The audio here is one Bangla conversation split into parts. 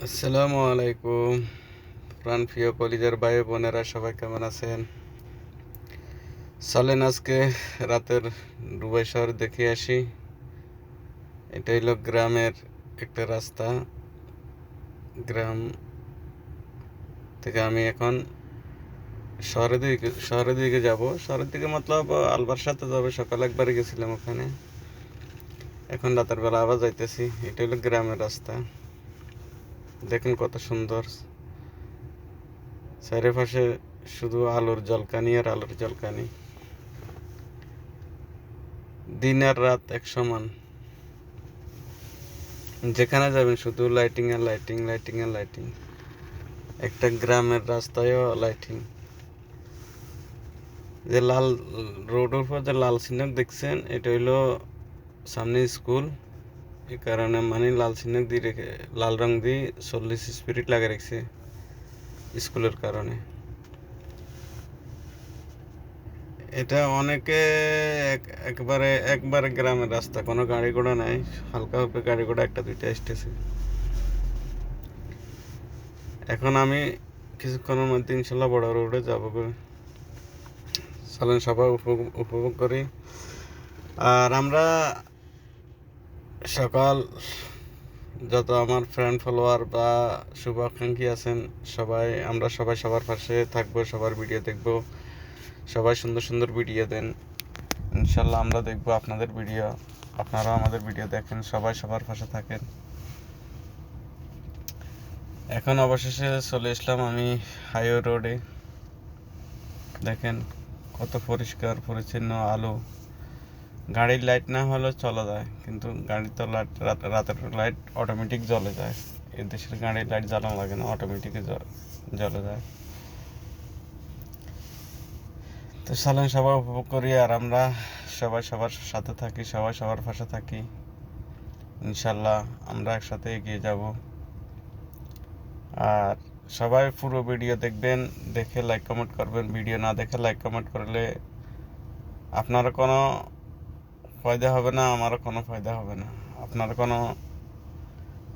আসসালামু আলাইকুম। প্রাণ প্রিয় কলিজার ভাই বোনেরা, সবাই কেমন আছেন? চলেন আজকে রাতের দুবাই শহর দেখে আসি। এটা হলো গ্রামের একটা রাস্তা। গ্রাম থেকে আমি এখন শহরের দিকে শহরের দিকে যাব। শহরের দিকে মতলব আলবার সাথে যাবে, সকালে একবার গেছিলাম ওখানে। এখন রাতের বেলা আবার যাইতেছি। এটা হলো গ্রামের রাস্তা। দেখুন কত সুন্দর। চারিপাশে শুধু আলোর জলকানি আর আলোর জলকানি। দিন আর রাত এক সমান। যেখানে যাবেন শুধু লাইটিং আর লাইটিং লাইটিং আর লাইটিং একটা গ্রামের রাস্তায়ও লাইটিং যে লাল, রোডের উপর যে লাল সিনক দেখছেন, এটা হইল সামনে স্কুল। এই কারণে মানে লাল সিনক দিয়ে রেখে, লাল রং দিয়ে চল্লিশ স্পিরিট লাগে রেখেছে স্কুলের কারণে। এটা অনেকে এক- একবারে একবারে গ্রামের রাস্তা, কোনো গাড়ি ঘোড়া নাই, হালকা হালকা গাড়ি ঘোড়া একটা, দুইটা আসতেছে। এখন আমি কিছুক্ষণের মধ্যে ইনশাল্লাহ বড় রোডে যাব। চলেন, সবাই উপভোগ করি। আর আমরা সকাল, যত আমার ফ্রেন্ড ফলোয়ার বা শুভাকাঙ্ক্ষী আছেন, সবাই, আমরা সবাই সবার পাশে থাকব, সবার ভিডিও দেখব, সবাই সুন্দর সুন্দর ভিডিও দেন। ইনশাল্লাহ আমরা দেখব আপনাদের ভিডিও আপনারাও আমাদের ভিডিও দেখেন, সবাই সবার পাশে থাকেন। এখন অবশেষে চলে আসলাম আমি হাইওয়ে রোডে দেখেন কত পরিষ্কার, পরিচ্ছন্ন আলো। গাড়ির লাইট না হলেও চলা যায়, কিন্তু গাড়ির তো লাইট রাতের লাইট অটোমেটিক জ্বলে যায়। এই দেশের গাড়ির লাইট জ্বালানো লাগে না অটোমেটিক জ্বলে যায়। তো সালাম সবাই, উপভোগ করি আর আমরা সবাই সবার সাথে থাকি, সবাই সবার পাশে থাকি। ইনশাল্লাহ আমরা একসাথে এগিয়ে যাব। আর সবাই পুরো ভিডিও দেখবেন, দেখে লাইক কমেন্ট করবেন। ভিডিও না দেখে লাইক কমেন্ট করলে আপনার কোনো ফায়দা হবে না, আমারও কোনো ফায়দা হবে না। আপনার কোনো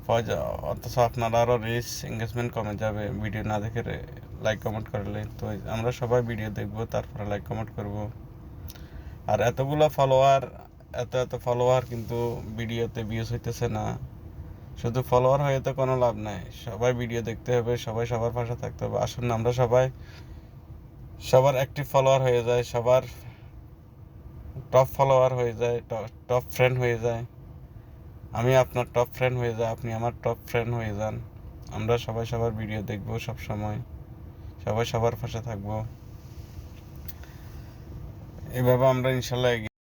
ফায়দা, অথচ আপনার আরও রিচ এঙ্গেজমেন্ট কমে যাবে। ভিডিও না দেখে লাইক কমেন্ট করলে তো আমরা সবাই ভিডিও দেখব, তারপরে লাইক কমেন্ট করব। আর এতগুলো ফলোয়ার এত এত ফলোয়ার কিন্তু ভিডিওতে ভিউজ হইতেছে না। শুধু ফলোয়ার হয়ে তো কোনো লাভ নাই। সবাই ভিডিও দেখতে হবে, সবাই সবার পাশে থাকতে হবে। আসুন আমরা সবাই সবার অ্যাক্টিভ ফলোয়ার হয়ে যায় সবার টপ ফলোয়ার হয়ে যায় টপ ফ্রেন্ড হয়ে যায়। আমি আপনার টপ ফ্রেন্ড হয়ে যাই, আপনি আমার টপ ফ্রেন্ড হয়ে যান। আমরা সবাই সবার ভিডিও দেখব সব সময় সবাই সবার পাশে থাকব। এভাবে আমরা ইনশাল্লাহ